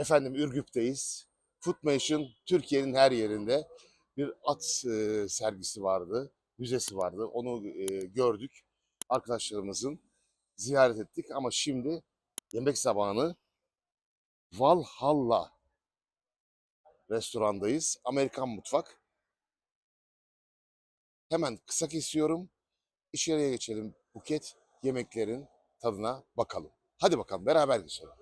Efendim Ürgüp'teyiz. Footmation Türkiye'nin her yerinde bir at e, sergisi vardı, müzesi vardı. Onu e, gördük. Arkadaşlarımızın ziyaret ettik ama şimdi yemek zamanı Valhalla restorandayız. Amerikan mutfak. Hemen kısa kesiyorum. İçeriye geçelim. Buket yemeklerin tadına bakalım. Hadi bakalım beraber geçelim.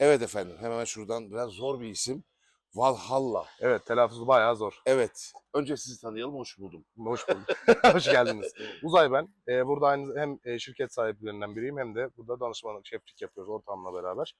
Evet efendim hemen şuradan biraz zor bir isim. Valhalla. Evet telaffuzu bayağı zor. Evet. Önce sizi tanıyalım. Hoş buldum. Hoş bulduk. Hoş geldiniz. Uzay ben. Ee, burada aynı hem e, şirket sahiplerinden biriyim hem de burada danışmanlık, şeflik yapıyoruz ortamla beraber.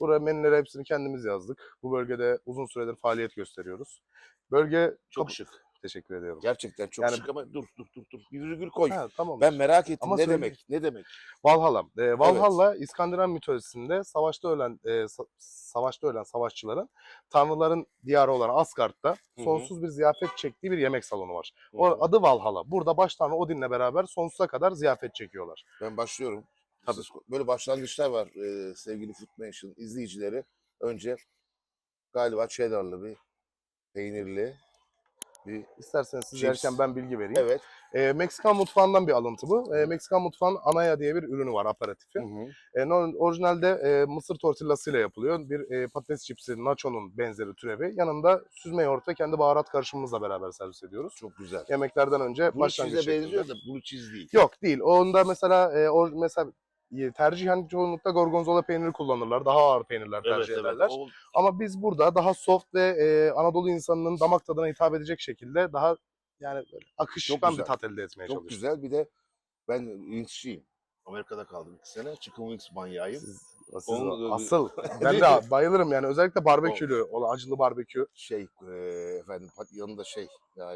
Buraya menüleri hepsini kendimiz yazdık. Bu bölgede uzun süredir faaliyet gösteriyoruz. Bölge Çok şık. Teşekkür ediyorum. Gerçekten çok Yani- şık ama dur dur dur dur. Bir virgül koy. Ha, tamam. Ben merak ettim. Ama ne söyle- demek? Ne demek? Valhalla. Ee, Valhalla İskandinav mitolojisinde savaşta ölen e, sa- savaşta ölen savaşçıların tanrıların diyarı olan Asgard'da sonsuz bir ziyafet çektiği bir yemek salonu var. O hı. adı Valhalla. Burada baş tanrı Odin'le beraber sonsuza kadar ziyafet çekiyorlar. Ben başlıyorum. Tabii. Siz- böyle başlangıçlar var e, sevgili Footmation izleyicileri. Önce galiba cheddarlı bir peynirli bir İsterseniz siz Chips. yerken ben bilgi vereyim. evet. Ee, Meksikan mutfağından bir alıntı bu. Ee, Meksikan mutfağının Anaya diye bir ürünü var aperatifi. Hı hı. No- orijinalde e, mısır tortillasıyla yapılıyor. Bir e, patates çipsi, nacho'nun benzeri türevi. Yanında süzme yoğurt ve kendi baharat karışımımızla beraber servis ediyoruz. Çok güzel. Yemeklerden önce Blue başlangıç şeklinde. benziyor da blue cheese değil. Yok değil. Onda mesela e, or, mesela e, tercihen çoğunlukla gorgonzola peyniri kullanırlar. Daha ağır peynirler tercih ederler. O- Ama biz burada daha soft ve e, Anadolu insanının damak tadına hitap edecek şekilde daha yani böyle akışkan bir tat elde etmeye çok çalışıyoruz. güzel. Bir de ben Wings'çiyim. Amerika'da kaldım iki sene. Chicken Wings manyağıyım. Siz, siz Onu- asıl ben de bayılırım yani özellikle barbekülü olan acılı barbekü. Şey e, efendim yanında şey ya,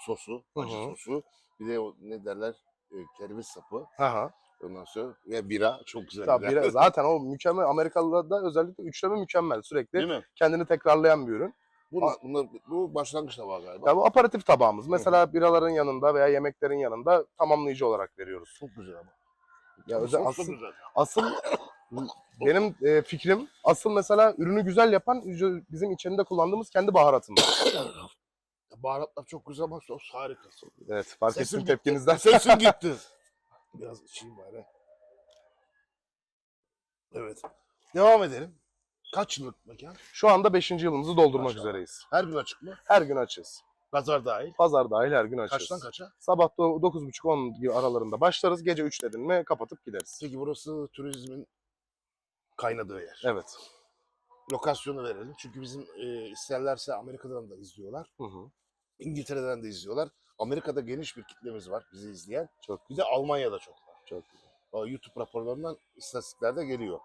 sosu, acı hı. sosu. Bir de o ne derler e, kereviz sapı. Aha. Ondan sonra ve bira çok güzel. Tabii bira. zaten o mükemmel Amerikalılarda özellikle üçleme mükemmel sürekli kendini tekrarlayan bir ürün. Bunlar, bunlar, bu başlangıç tabağı galiba. Ya bu aparatif tabağımız. Mesela biraların yanında veya yemeklerin yanında tamamlayıcı olarak veriyoruz. Çok güzel ama. Ya özel- da asıl- güzel. Asıl benim e, fikrim asıl mesela ürünü güzel yapan bizim içinde kullandığımız kendi baharatımız. Baharatlar çok güzel ama sos harika. Evet fark Sesim ettim gitti. tepkinizden. Sesim gitti. Biraz içeyim bari. Evet. Devam edelim. Kaç yıllık mekan? Şu anda 5. yılımızı doldurmak Maşallah. üzereyiz. Her gün açık mı? Her gün açız. Pazar dahil. Pazar dahil her gün açız. Kaçtan kaça? Sabah do- 9.30-10 gibi aralarında başlarız. Gece 3 dedin mi kapatıp gideriz. Peki burası turizmin kaynadığı yer. Evet. Lokasyonu verelim. Çünkü bizim e, isterlerse Amerika'dan da izliyorlar. Hı hı. İngiltere'den de izliyorlar. Amerika'da geniş bir kitlemiz var bizi izleyen. Çok Bir de Almanya'da çok var. Çok O YouTube raporlarından istatistiklerde geliyor.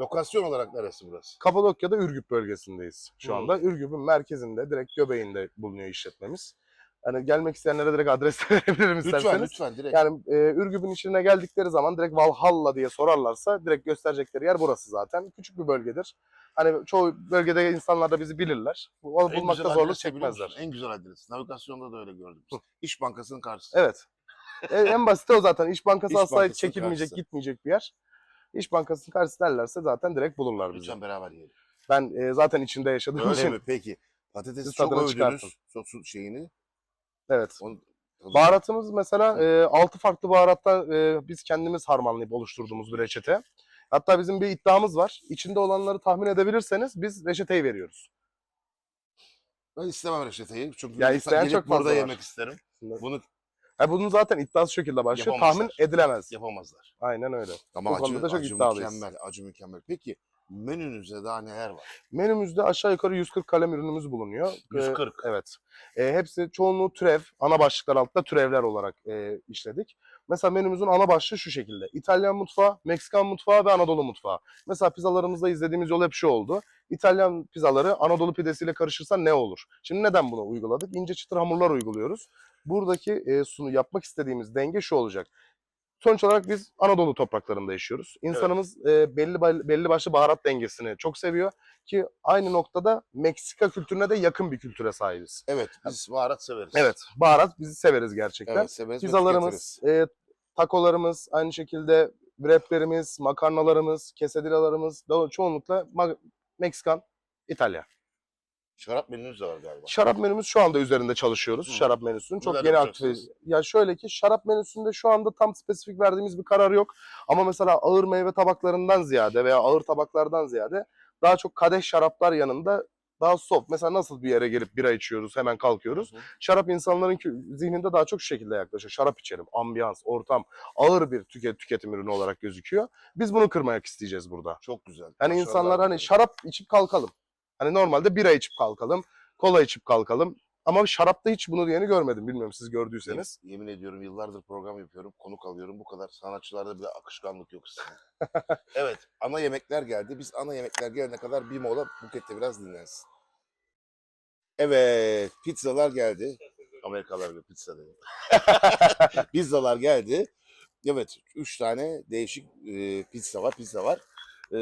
Lokasyon olarak neresi burası? Kapadokya'da Ürgüp bölgesindeyiz şu Hı. anda. Ürgüp'ün merkezinde direkt göbeğinde bulunuyor işletmemiz. Hani gelmek isteyenlere direkt adres verebilirim Lütfen isterseniz. lütfen direkt. Yani e, Ürgüp'ün içine geldikleri zaman direkt Valhalla diye sorarlarsa direkt gösterecekleri yer burası zaten. Küçük bir bölgedir. Hani çoğu bölgede insanlar da bizi bilirler. En Bulmakta zorluk çekmezler. En güzel adres. Navigasyonda da öyle gördüm. İş Bankası'nın karşısında. Evet. E, en basit o zaten. İş Bankası İş asla Bankası'nın çekilmeyecek, karşısı. gitmeyecek bir yer. İş Bankası'nın karşısı derlerse zaten direkt bulurlar bizi. Lütfen beraber yiyelim. Ben e, zaten içinde yaşadığım Öyle için. mi? Peki. Patatesi çok övdünüz. çıkartın. Sosun şeyini. Evet. Onu, Baharatımız mesela e, 6 farklı baharatta e, biz kendimiz harmanlayıp oluşturduğumuz bir reçete. Hatta bizim bir iddiamız var. İçinde olanları tahmin edebilirseniz biz reçeteyi veriyoruz. Ben istemem reçeteyi. Çünkü Ya isteyen çok fazla burada var. yemek isterim. Bunu Ha, bunun zaten iddiası şekilde başlıyor. Tahmin edilemez. yapamazlar. Ama Ama Bu acı, da çok acı iddialıyız. mükemmel. Acı mükemmel. Peki Menünüzde daha neler var? Menümüzde aşağı yukarı 140 kalem ürünümüz bulunuyor. Ee, 140. Evet. Ee, hepsi çoğunluğu türev, ana başlıklar altta türevler olarak e, işledik. Mesela menümüzün ana başlığı şu şekilde. İtalyan mutfağı, Meksikan mutfağı ve Anadolu mutfağı. Mesela pizzalarımızda izlediğimiz yol hep şu oldu. İtalyan pizzaları Anadolu pidesiyle karışırsa ne olur? Şimdi neden bunu uyguladık? İnce çıtır hamurlar uyguluyoruz. Buradaki e, sunu yapmak istediğimiz denge şu olacak. Sonuç olarak biz Anadolu topraklarında yaşıyoruz. İnsanımız e, belli belli başlı baharat dengesini çok seviyor ki aynı noktada Meksika kültürüne de yakın bir kültüre sahibiz. Evet, biz baharat severiz. Evet, baharat bizi severiz gerçekten. Evet, severiz ve Pizzalarımız, e, takolarımız, aynı şekilde wraplerimiz, makarnalarımız, quesadillalarımız da çoğunlukla Meksikan, İtalya. Şarap menünüz de var galiba. Şarap menümüz şu anda üzerinde çalışıyoruz. Hı. Şarap menüsünün çok Neler yeni aktif. Ya şöyle ki şarap menüsünde şu anda tam spesifik verdiğimiz bir karar yok. Ama mesela ağır meyve tabaklarından ziyade veya ağır tabaklardan ziyade daha çok kadeh şaraplar yanında daha soft. Mesela nasıl bir yere gelip bira içiyoruz, hemen kalkıyoruz. Hı hı. Şarap insanların zihninde daha çok şu şekilde yaklaşıyor. Şarap içelim, ambiyans, ortam, ağır bir tüket tüketim ürünü olarak gözüküyor. Biz bunu kırmayak isteyeceğiz burada. Çok güzel. Hani Başarılar insanlar hani şarap içip kalkalım. Hani normalde bira içip kalkalım, kola içip kalkalım. Ama şarapta hiç bunu diyeni görmedim. Bilmiyorum siz gördüyseniz. Yemin, yemin ediyorum yıllardır program yapıyorum, konuk alıyorum. Bu kadar sanatçılarda bile akışkanlık yok sizin. evet, ana yemekler geldi. Biz ana yemekler gelene kadar bir mola Buket'te biraz dinlensin. Evet, pizzalar geldi. Amerikalılar bile pizza dedi. Pizzalar geldi. Evet, üç tane değişik e, pizza var, pizza var. E,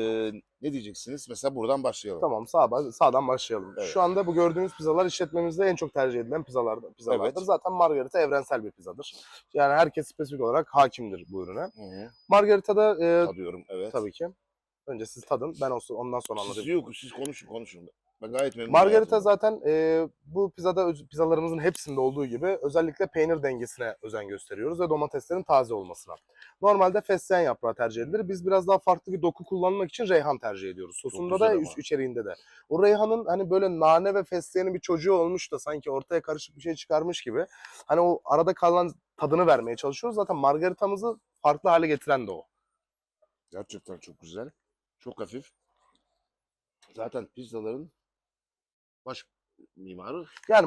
ne diyeceksiniz? Mesela buradan başlayalım. Tamam sağ, sağdan başlayalım. Evet. Şu anda bu gördüğünüz pizzalar işletmemizde en çok tercih edilen pizzalardan, pizzalardır. Evet. Zaten margarita evrensel bir pizzadır. Yani herkes spesifik olarak hakimdir bu ürüne. Hı hı, Margarita'da e, Tadıyorum, evet. tabii ki. Önce siz tadın. Ben o- ondan sonra Siz anlatayım. yok, siz konuşun, konuşun. Ben gayet memnunum. Margarita zaten e, bu pizzada pizzalarımızın hepsinde olduğu gibi özellikle peynir dengesine özen gösteriyoruz ve domateslerin taze olmasına. Normalde fesleğen yaprağı tercih edilir. Biz biraz daha farklı bir doku kullanmak için reyhan tercih ediyoruz. Sosunda da ama. üst içeriğinde de. O reyhanın hani böyle nane ve fesleğenin bir çocuğu olmuş da sanki ortaya karışık bir şey çıkarmış gibi. Hani o arada kalan tadını vermeye çalışıyoruz. Zaten margaritamızı farklı hale getiren de o. Gerçekten çok güzel. Çok hafif. Zaten pizzaların baş mimarı Yani margarita,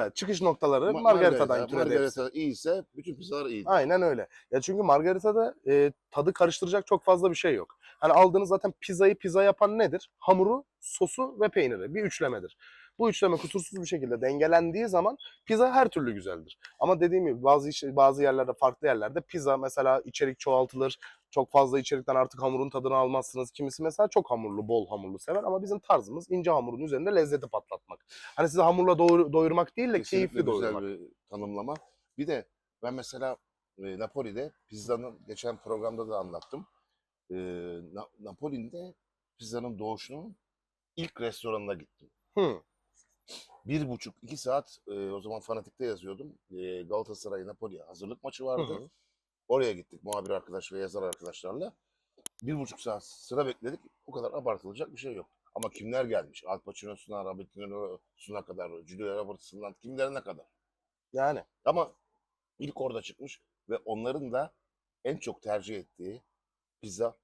Margarita. çıkış noktaları Ma- margarita'dan Margarita. türedi hepsi. Margarita iyiyse bütün pizzalar iyi. Aynen öyle. Ya çünkü margarita'da e, tadı karıştıracak çok fazla bir şey yok. Hani aldığınız zaten pizzayı pizza yapan nedir? Hamuru, sosu ve peyniri. Bir üçlemedir. Bu üçleme kusursuz bir şekilde dengelendiği zaman pizza her türlü güzeldir. Ama dediğim gibi bazı iş- bazı yerlerde farklı yerlerde pizza mesela içerik çoğaltılır. Çok fazla içerikten artık hamurun tadını almazsınız. Kimisi mesela çok hamurlu, bol hamurlu sever ama bizim tarzımız ince hamurun üzerinde lezzeti patlatmak. Hani sizi hamurla doyur- doyurmak değil de Kesinlikle keyifli güzel doyurmak. bir tanımlama. Bir de ben mesela e, Napoli'de pizzanın geçen programda da anlattım. E, Na- Napoli'de pizzanın doğuşunun ilk restoranına gittim. Hı. Bir buçuk, iki saat e, o zaman Fanatik'te yazıyordum. E, Galatasaray Napoli hazırlık maçı vardı. Hı hı. Oraya gittik muhabir arkadaş ve yazar arkadaşlarla. Bir buçuk saat sıra bekledik. O kadar abartılacak bir şey yok. Ama kimler gelmiş? Al Pacino'sundan, Robert De Niro'suna kadar, Julia Roberts'ından kimlerine kadar. Yani. Ama ilk orada çıkmış ve onların da en çok tercih ettiği pizza.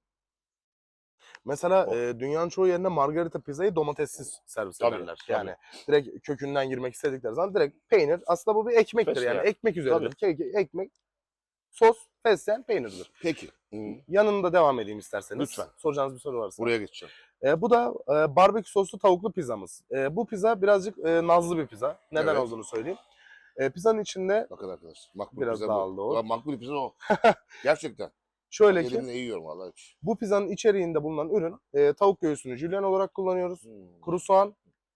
Mesela e, dünyanın çoğu yerinde margarita pizzayı domatessiz servis Tabii, ederler. tabii. Yani direkt kökünden girmek istedikleri zaman direkt peynir. Aslında bu bir ekmektir Fesleğen. yani. Ekmek üzeridir. Ke- ekmek, sos, fesleğen, peynirdir. Peki. Yanında devam edeyim isterseniz. Lütfen. Soracağınız bir soru varsa. Buraya geçeceğim. E, bu da e, barbekü soslu tavuklu pizzamız. E, bu pizza birazcık e, nazlı bir pizza. Neden Evet. olduğunu söyleyeyim. E, pizzanın içinde Bakın arkadaşlar. Makbul Biraz pizza daha bu. o. Makbul pizza o. Gerçekten. Şöyle ki Elimle yiyorum vallahi hiç. bu pizzanın içeriğinde bulunan ürün e, tavuk göğsünü jülyen olarak kullanıyoruz. Hmm. kuru soğan,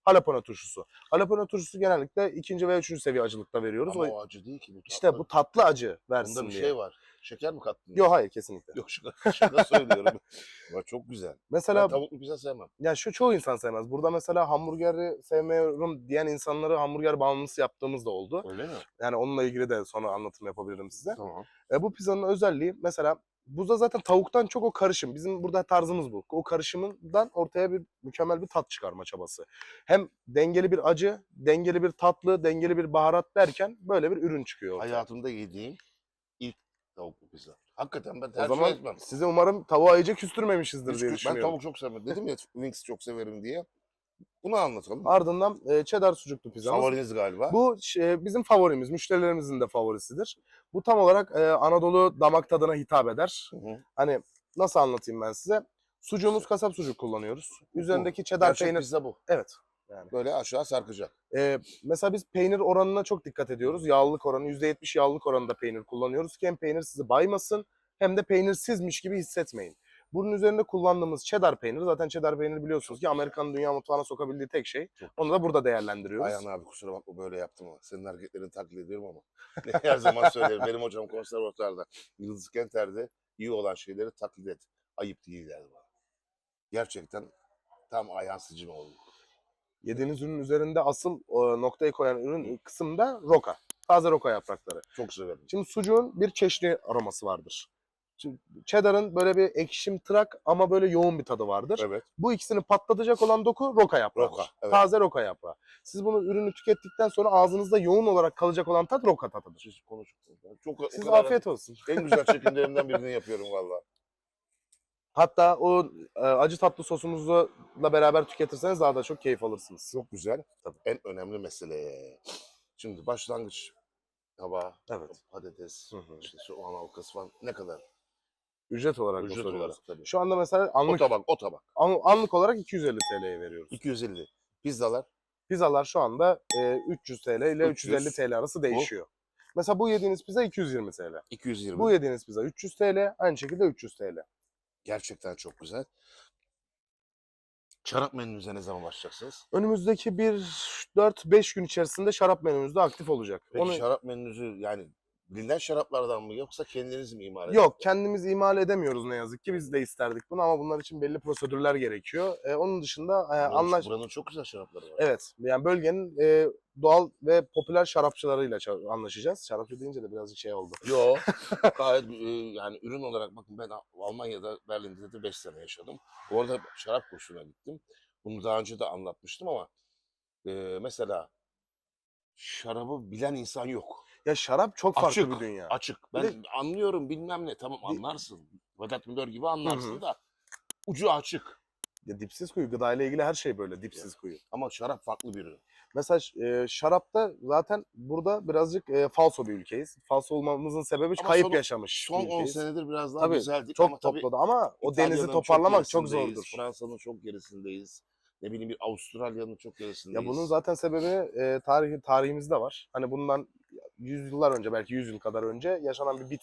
jalapeno turşusu. Jalapeno turşusu genellikle ikinci ve üçüncü seviye acılıkta veriyoruz. Ama O- acı değil ki bu. işte tatlı. bu tatlı acı Bunda versin bir diye. şey var. Şeker mi kattın? Yok hayır kesinlikle. Yok şaka, şaka söylüyorum. Ama çok güzel. Mesela Ben tavuklu pizza sevmem. ya şu çoğu insan sevmez. Burada mesela hamburgeri sevmiyorum diyen insanları hamburger bağımlısı yaptığımız da oldu. Öyle mi? Yani onunla ilgili de sonra anlatım yapabilirim size. Tamam. E, bu pizzanın özelliği mesela buzda zaten tavuktan çok o karışım. Bizim burada tarzımız bu. O karışımından ortaya bir mükemmel bir tat çıkarma çabası. Hem dengeli bir acı, dengeli bir tatlı, dengeli bir baharat derken böyle bir ürün çıkıyor ortaya. Hayatımda yediğim ilk Tavuklu pizza. Hakikaten ben O tercih zaman etmem. size umarım tavuğa iyice küstürmemişizdir Hiç- diye ben düşünüyorum. tavuk çok sevmem. Dedim ya wings çok severim diye. Bunu anlatalım. Ardından e, cheddar sucuklu pizzamız. Favoriniz galiba. Bu şey, bizim favorimiz, müşterilerimizin de favorisidir. Bu tam olarak e, Anadolu damak tadına hitap eder. Hı hı. Hani nasıl anlatayım ben size? Sucuğumuz kasap sucuk kullanıyoruz. Üzerindeki cheddar Gerçek peynir. pizza bu. Evet. Yani. Böyle aşağı sarkacak. E, mesela biz peynir oranına çok dikkat ediyoruz. Yağlılık oranı %70 yağlılık oranında peynir kullanıyoruz ki hem peynir sizi baymasın hem de peynirsizmiş gibi hissetmeyin. Bunun üzerinde kullandığımız cheddar peyniri zaten cheddar peyniri biliyorsunuz ki Amerikan dünya mutfağına sokabildiği tek şey. Çok Onu da burada değerlendiriyoruz. Ayhan abi kusura bakma böyle yaptım ama senin hareketlerini taklit ediyorum ama her zaman söylerim. Benim hocam konservatuarda Yıldız Kenter'de iyi olan şeyleri taklit et. Ayıp değil derdi bana. Gerçekten tam Ayhan Sıcım oldu. Yediğiniz ürünün üzerinde asıl e, noktayı koyan ürün kısımda roka. Taze roka yaprakları. Çok severim. Şimdi sucuğun bir çeşni aroması vardır. Cheddar'ın böyle bir ekşim tırak ama böyle yoğun bir tadı vardır. Evet. Bu ikisini patlatacak olan doku roka yaprağı. Roka, evet. Taze roka yaprağı. Siz bunu ürünü tükettikten sonra ağzınızda yoğun olarak kalacak olan tat roka tadıdır. Siz. Çok, Siz afiyet olsun. En güzel çekimlerimden birini yapıyorum valla. Hatta o e, acı tatlı sosumuzla beraber tüketirseniz daha da çok keyif alırsınız. Çok güzel. Tabii. En önemli mesele. Şimdi başlangıç tabağı, Evet. patates, Hı hı. işte soğan halkası falan ne kadar? Ücret olarak mı Ücret soruyorlar? olarak tabii. Şu anda mesela O anlık, tabak, o tabak. an- anlık olarak 250 TL'ye veriyoruz. 250. Pizzalar Pizzalar şu anda e, 300 TL ile 300. 350 TL arası değişiyor. Mesela bu yediğiniz pizza 220 TL. 220. Bu yediğiniz pizza 300 TL, aynı şekilde 300 TL. Gerçekten çok güzel. Şarap menünüze ne zaman başlayacaksınız? Önümüzdeki bir 4-5 gün içerisinde şarap menümüzde aktif olacak. Peki Onu şarap menünüzü yani bilinen şaraplardan mı yoksa kendiniz mi imal ediyorsunuz? Yok kendimiz imal edemiyoruz ne yazık ki. Biz de isterdik bunu ama bunlar için belli prosedürler gerekiyor. E, onun dışında e, Buranın- anlaş... Buranın çok güzel şarapları var. Evet yani bölgenin e, doğal ve popüler şarapçılarıyla ça- anlaşacağız. Şarapçı deyince de birazcık şey oldu. Yo gayet e, yani ürün olarak bakın ben Al- Almanya'da Berlin'de de 5 sene yaşadım. Orada şarap kursuna gittim. Bunu daha önce de anlatmıştım ama e, mesela şarabı bilen insan yok. Ya şarap çok farklı Açık, bir dünya. Açık. Ben anlıyorum bilmem ne tamam anlarsın. Vedat Milor gibi anlarsın hı. da ucu açık. Ya dipsiz kuyu gıda ile ilgili her şey böyle dipsiz kuyu. Ama şarap farklı bir ürün. Mesela e, şarapta zaten burada birazcık e, falso bir ülkeyiz. Falso olmamızın sebebi Ama kayıp son- yaşamış Son bir 10 ülkeyiz. senedir biraz daha Tabii, güzeldik Çok ama tabii topladı ama o denizi toparlamak çok gerisindeyiz, zordur. Fransa'nın çok gerisindeyiz. Ne bileyim bir Avustralya'nın çok gerisindeyiz. Ya bunun zaten sebebi e, tarihi tarihimizde var. Hani bundan yüzyıllar önce belki 100 yıl kadar önce yaşanan bir bit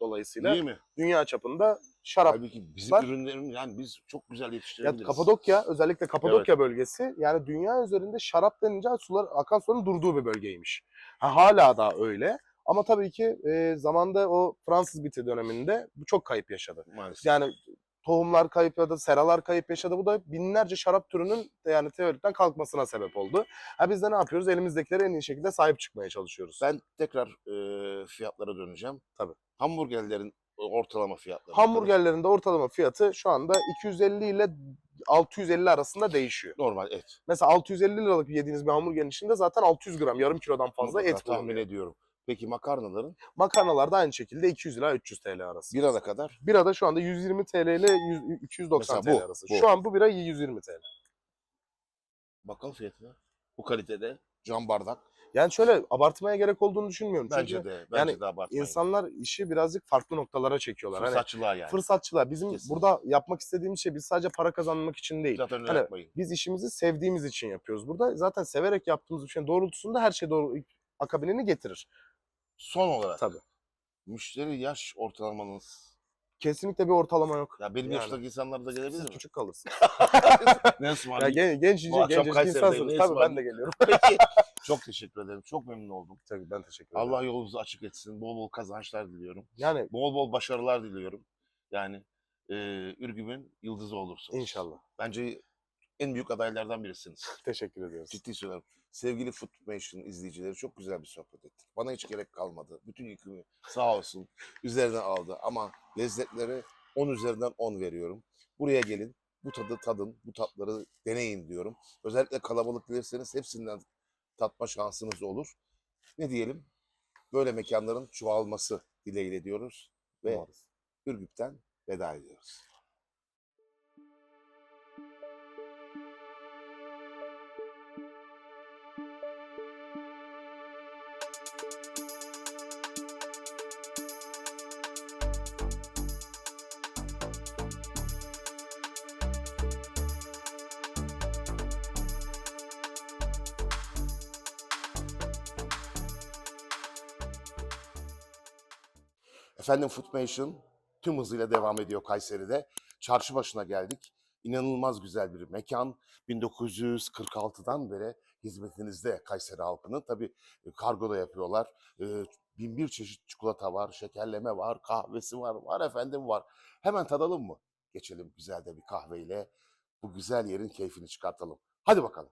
dolayısıyla Değil mi? dünya çapında şarap Halbuki bizim var. ürünlerimiz yani biz çok güzel Ya yetiştirebiliriz. Kapadokya özellikle Kapadokya bölgesi yani dünya üzerinde şarap denince sular akan suların durduğu bir bölgeymiş. Ha, hala da öyle. Ama tabii ki e, zamanda o Fransız biti döneminde bu çok kayıp yaşadı. Maalesef. Yani tohumlar kayıp ya da seralar kayıp yaşadı. Bu da binlerce şarap türünün yani teorikten kalkmasına sebep oldu. Ha biz de ne yapıyoruz? Elimizdekileri en iyi şekilde sahip çıkmaya çalışıyoruz. Ben tekrar e, fiyatlara döneceğim. Tabii. Hamburgerlerin ortalama fiyatları. Hamburgerlerin de ortalama fiyatı şu anda 250 ile 650 arasında değişiyor. Normal et. Mesela 650 liralık yediğiniz bir hamburgerin içinde zaten 600 gram, yarım kilodan fazla Mutlaka et tahmin ediyorum. Peki makarnaların Makarnalar da aynı şekilde 200 ila 300 TL arası. bir ana kadar Bira da şu anda 120 TL ile 100 290 Mesela TL bu, arası. bu. Şu an bu bira 120 TL. bakkal fiyatına bu kalitede cam bardak Yani şöyle abartmaya gerek olduğunu düşünmüyorum. bence Çünkü de bence yani de abartmayın. insanlar işi birazcık farklı noktalara çekiyorlar. Hani Fırsatçılığa yani. fırsatçılar. Bizim Kesin. burada yapmak istediğimiz şey biz sadece para kazanmak için değil. Zaten öyle Hani yapmayın. Biz işimizi sevdiğimiz için yapıyoruz. Burada zaten severek yaptığımız bir şeyin doğrultusunda her şey doğru akabinini getirir. Son olarak Tabii. müşteri yaş ortalamanız Kesinlikle bir ortalama yok. ya benim Yani. yaştaki insanlar da gelebilir Siz mi? küçük kalırsınız. ne ya ısmarlayayım? gen, genç, Bu genç, akşam genç Kayseri'deyim, insansınız. ne Tabii ben ısmarlayayım? de geliyorum. Peki. Çok teşekkür ederim. Çok memnun oldum. Tabii ben teşekkür ederim. Allah yolunuzu açık etsin. Bol bol kazançlar diliyorum. Yani Bol bol başarılar diliyorum. Yani e, Ürgüp'ün yıldızı olursunuz. inşallah. Bence en büyük adaylardan birisiniz. Teşekkür ediyoruz. Ciddi söylüyorum. Sevgili Footmation izleyicileri çok güzel bir sohbet ettik. Bana hiç gerek kalmadı. Bütün yükümü sağ olsun üzerine aldı. Ama lezzetlere 10 üzerinden 10 veriyorum. Buraya gelin. Bu tadı tadın, bu tatları deneyin diyorum. Özellikle kalabalık gelirseniz hepsinden tatma şansınız olur. Ne diyelim? Böyle mekanların çoğalması dileğiyle diyoruz. ve Umarız. Ürgüp'ten veda ediyoruz. Efendim Footmation tüm hızıyla devam ediyor Kayseri'de. Çarşı başına geldik. İnanılmaz güzel bir mekan. 1946'dan beri hizmetinizde Kayseri halkının. Tabii e, kargo da yapıyorlar. Ee, bin bir çeşit çikolata var, şekerleme var, kahvesi var, var efendim var. Hemen tadalım mı? Geçelim güzel de bir kahveyle. Bu güzel yerin keyfini çıkartalım. Hadi bakalım.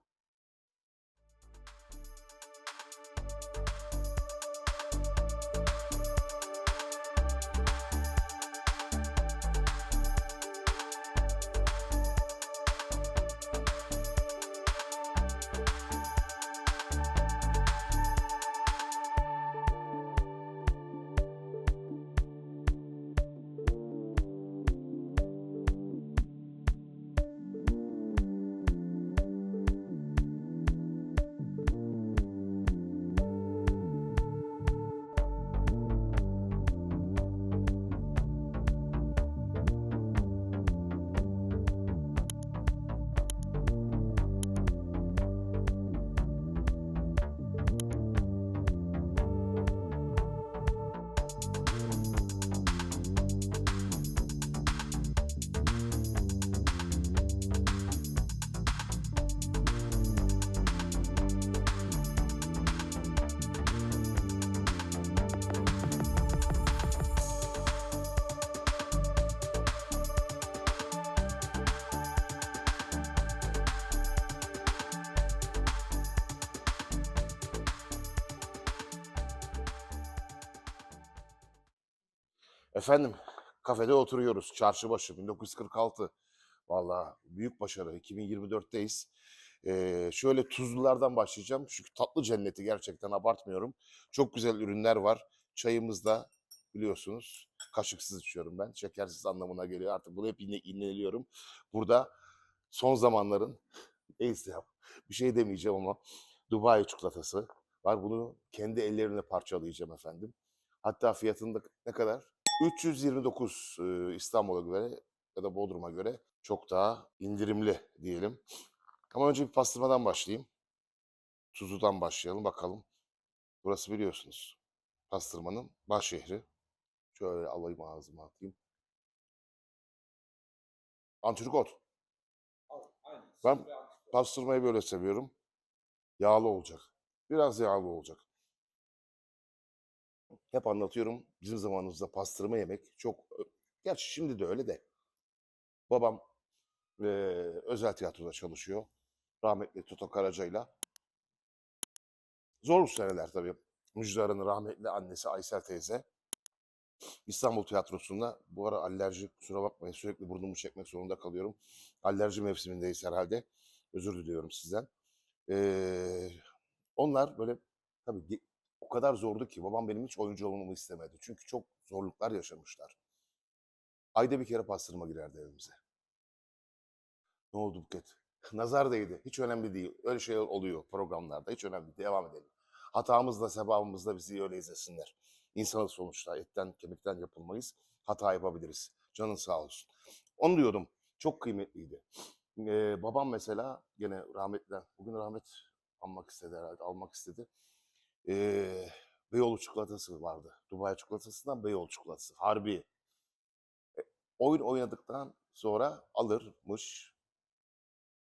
Efendim kafede oturuyoruz. Çarşıbaşı 1946. Vallahi büyük başarı. 2024'teyiz. Ee, şöyle tuzlulardan başlayacağım. Çünkü tatlı cenneti gerçekten abartmıyorum. Çok güzel ürünler var. Çayımız da biliyorsunuz kaşıksız içiyorum ben. Şekersiz anlamına geliyor. Artık bunu hep yine inleliyorum. Burada son zamanların neyse ya bir şey demeyeceğim ama Dubai çikolatası var. Bunu kendi ellerimle parçalayacağım efendim. Hatta fiyatında ne kadar? 329 e, İstanbul'a göre ya da Bodrum'a göre çok daha indirimli diyelim. Ama önce bir pastırmadan başlayayım. Tuzlu'dan başlayalım bakalım. Burası biliyorsunuz pastırmanın baş şehri. Şöyle alayım ağzıma atayım. Antrikot. Ben pastırmayı böyle seviyorum. Yağlı olacak. Biraz yağlı olacak. Hep anlatıyorum. Bizim zamanımızda pastırma yemek çok... Gerçi şimdi de öyle de. Babam eee, özel tiyatroda çalışıyor. Rahmetli Toto Karaca'yla. Zor seneler tabii. Müjdar'ın rahmetli annesi Aysel teyze. İstanbul Tiyatrosu'nda bu ara alerji kusura bakmayın sürekli burnumu çekmek zorunda kalıyorum. Alerji mevsimindeyiz herhalde. Özür diliyorum sizden. Eee, onlar böyle tabii kadar zordu ki babam benim hiç oyuncu olmamı istemedi. Çünkü çok zorluklar yaşamışlar. Ayda bir kere pastırma girerdi evimize. Ne oldu Buket? Nazar değdi. Hiç önemli değil. Öyle şey oluyor programlarda. Hiç önemli değil. Devam edelim. Hatamızla, sebabımızla bizi öyle izlesinler. İnsanız sonuçta. Etten, kemikten yapılmayız. Hata yapabiliriz. Canın sağ olsun. Onu diyordum. Çok kıymetliydi. Ee, babam mesela gene rahmetli, bugün rahmet almak istedi herhalde, almak istedi. Ee, Beyoğlu çikolatası vardı. Dubai çikolatasından Beyoğlu çikolatası. Harbi. E, oyun oynadıktan sonra alırmış.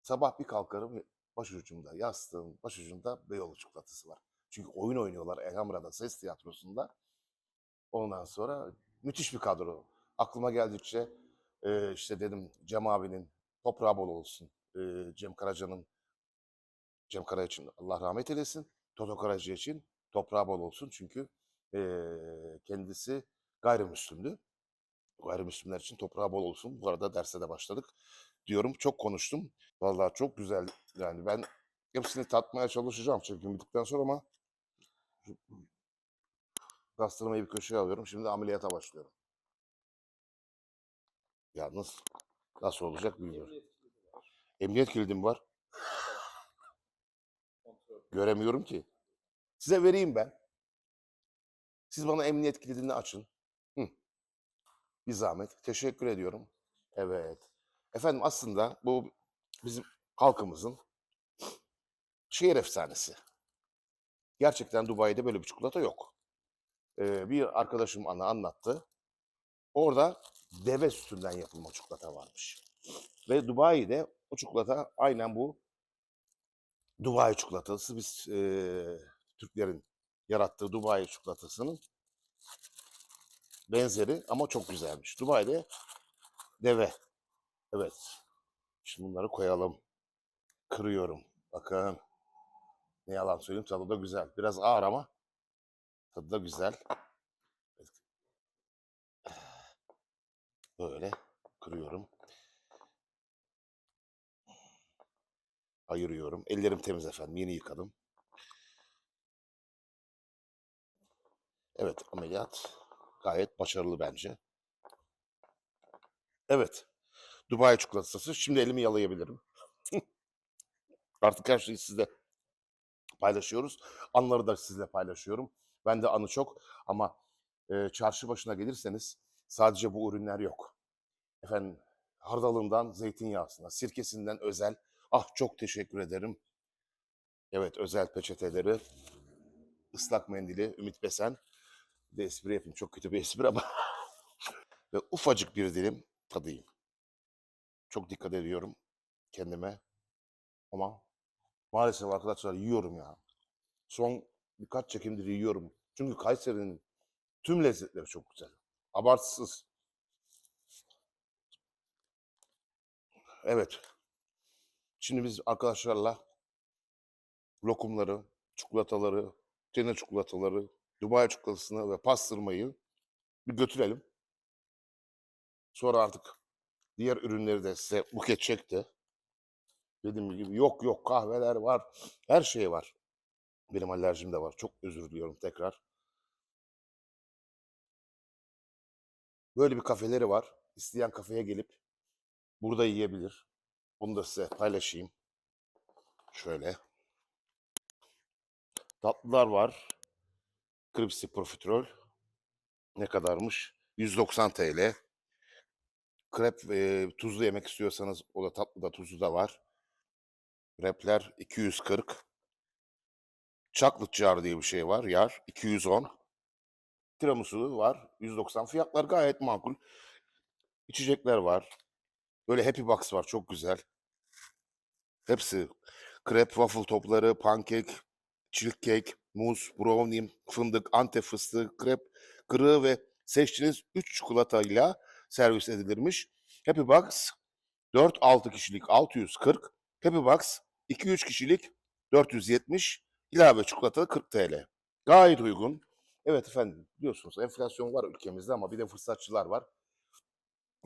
Sabah bir kalkarım başucumda, yastığım başucumda Beyoğlu çikolatası var. Çünkü oyun oynuyorlar Elhamra'da ses tiyatrosunda. Ondan sonra müthiş bir kadro. Aklıma geldikçe e, işte dedim Cem abinin toprağı bol olsun. E, Cem Karaca'nın Cem Kara için Allah rahmet eylesin. Toto Karaca için toprağı bol olsun. Çünkü e, kendisi gayrimüslimdi. Gayrimüslimler için toprağı bol olsun. Bu arada derse de başladık diyorum. Çok konuştum. Vallahi çok güzel. Yani ben hepsini tatmaya çalışacağım çekim bittikten sonra ama şu pastırmayı bir köşeye alıyorum. Şimdi ameliyata başlıyorum. Yalnız nasıl olacak bilmiyorum. Emniyet kilidi mi var? Göremiyorum ki. Size vereyim ben. Siz bana emniyet kilidini açın. Hı. Bir zahmet. Teşekkür ediyorum. Evet. Efendim aslında bu bizim halkımızın şehir efsanesi. Gerçekten Dubai'de böyle bir çikolata yok. Ee, bir arkadaşım bana anlattı. Orada deve sütünden yapılma çikolata varmış. Ve Dubai'de o çikolata aynen bu Dubai çikolatası. Biz eee, Türklerin yarattığı Dubai çikolatasının benzeri ama çok güzelmiş. Dubai'de deve. Evet. Şimdi bunları koyalım. Kırıyorum. Bakın. Ne yalan söyleyeyim tadı da güzel. Biraz ağır ama tadı da güzel. Böyle kırıyorum. Ayırıyorum. Ellerim temiz efendim. Yeni yıkadım. Evet ameliyat gayet başarılı bence. Evet. Dubai çikolatası. Şimdi elimi yalayabilirim. Artık her şeyi sizle paylaşıyoruz. Anları da sizle paylaşıyorum. Ben de anı çok ama e, çarşı başına gelirseniz sadece bu ürünler yok. Efendim hardalından zeytinyağısına, sirkesinden özel. Ah çok teşekkür ederim. Evet özel peçeteleri, ıslak mendili, Ümit Besen. Bir de espri yapayım. Çok kötü bir espri ama. Ve ufacık bir dilim tadayım. Çok dikkat ediyorum kendime. Ama maalesef arkadaşlar yiyorum ya. Son birkaç çekimdir yiyorum. Çünkü Kayseri'nin tüm lezzetleri çok güzel. Abartısız. Evet. Şimdi biz arkadaşlarla lokumları, çikolataları, Cene çikolataları, Dubai çikolatasını ve pastırmayı bir götürelim. Sonra artık diğer ürünleri de size buket çekti. Dediğim gibi yok yok kahveler var. Her şey var. Benim alerjim de var. Çok özür diliyorum tekrar. Böyle bir kafeleri var. İsteyen kafeye gelip burada yiyebilir. Bunu da size paylaşayım. Şöyle. Tatlılar var. Kripsi profiterol. Ne kadarmış? 190 TL. Krep e, tuzlu yemek istiyorsanız o da tatlı da tuzlu da var. Krepler 240. Chocolate jar diye bir şey var. Yar 210. Tiramisu var 190. Fiyatlar gayet makul. İçecekler var. Böyle Happy Box var çok güzel. Hepsi krep, waffle topları, pankek, cheesecake, muz, brownie, fındık, antep fıstığı, krep, kırığı ve seçtiğiniz 3 çikolatayla servis edilirmiş. Happy Box 4-6 kişilik 640, Happy Box 2-3 kişilik 470, ilave çikolata 40 TL. Gayet uygun. Evet efendim biliyorsunuz enflasyon var ülkemizde ama bir de fırsatçılar var.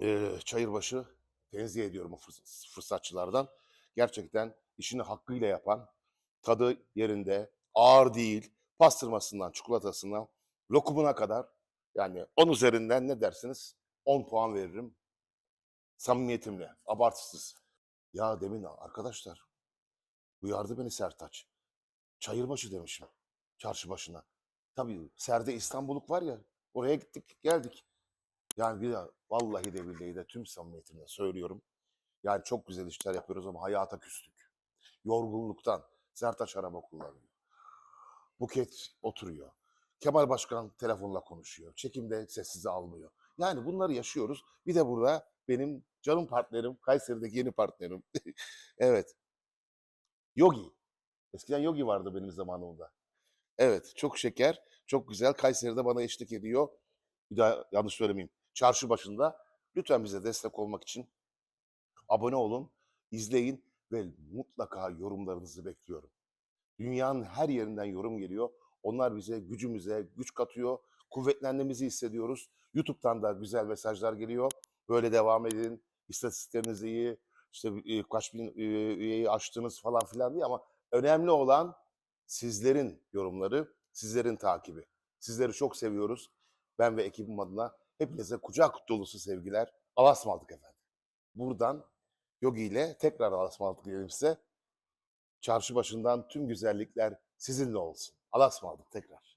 Ee, Çayırbaşı tenzih ediyorum o fırs- fırsatçılardan. Gerçekten işini hakkıyla yapan, tadı yerinde, ağır değil, pastırmasından, çikolatasından, lokumuna kadar yani 10 üzerinden ne dersiniz? 10 puan veririm. Samimiyetimle, abartısız. Ya demin arkadaşlar uyardı beni Sertaç. Çayırbaşı demişim. Çarşı başına. Tabii Serde İstanbulluk var ya oraya gittik geldik. Yani bir de vallahi de billahi de tüm samimiyetimle söylüyorum. Yani çok güzel işler yapıyoruz ama hayata küstük. Yorgunluktan. Sertaç araba kullanıyor. Buket oturuyor. Kemal Başkan telefonla konuşuyor. Çekimde sessize almıyor. Yani bunları yaşıyoruz. Bir de burada benim canım partnerim, Kayseri'deki yeni partnerim. evet. Yogi. Eskiden Yogi vardı benim zamanımda. Evet, çok şeker, çok güzel. Kayseri'de bana eşlik ediyor. Bir daha yanlış söylemeyeyim. Çarşı başında. Lütfen bize destek olmak için abone olun, izleyin ve mutlaka yorumlarınızı bekliyorum. Dünyanın her yerinden yorum geliyor. Onlar bize, gücümüze güç katıyor. Kuvvetlendiğimizi hissediyoruz. YouTube'dan da güzel mesajlar geliyor. Böyle devam edin. İstatistikleriniz iyi. İşte e, kaç bin e, üyeyi aştınız falan filan diye ama önemli olan sizlerin yorumları, sizlerin takibi. Sizleri çok seviyoruz. Ben ve ekibim adına hepinize kucak dolusu sevgiler. Alasmaldık efendim. Buradan Yogi ile tekrar Alasmaldık diyelim size. Çarşı başından tüm güzellikler sizinle olsun. Alasmaldık tekrar.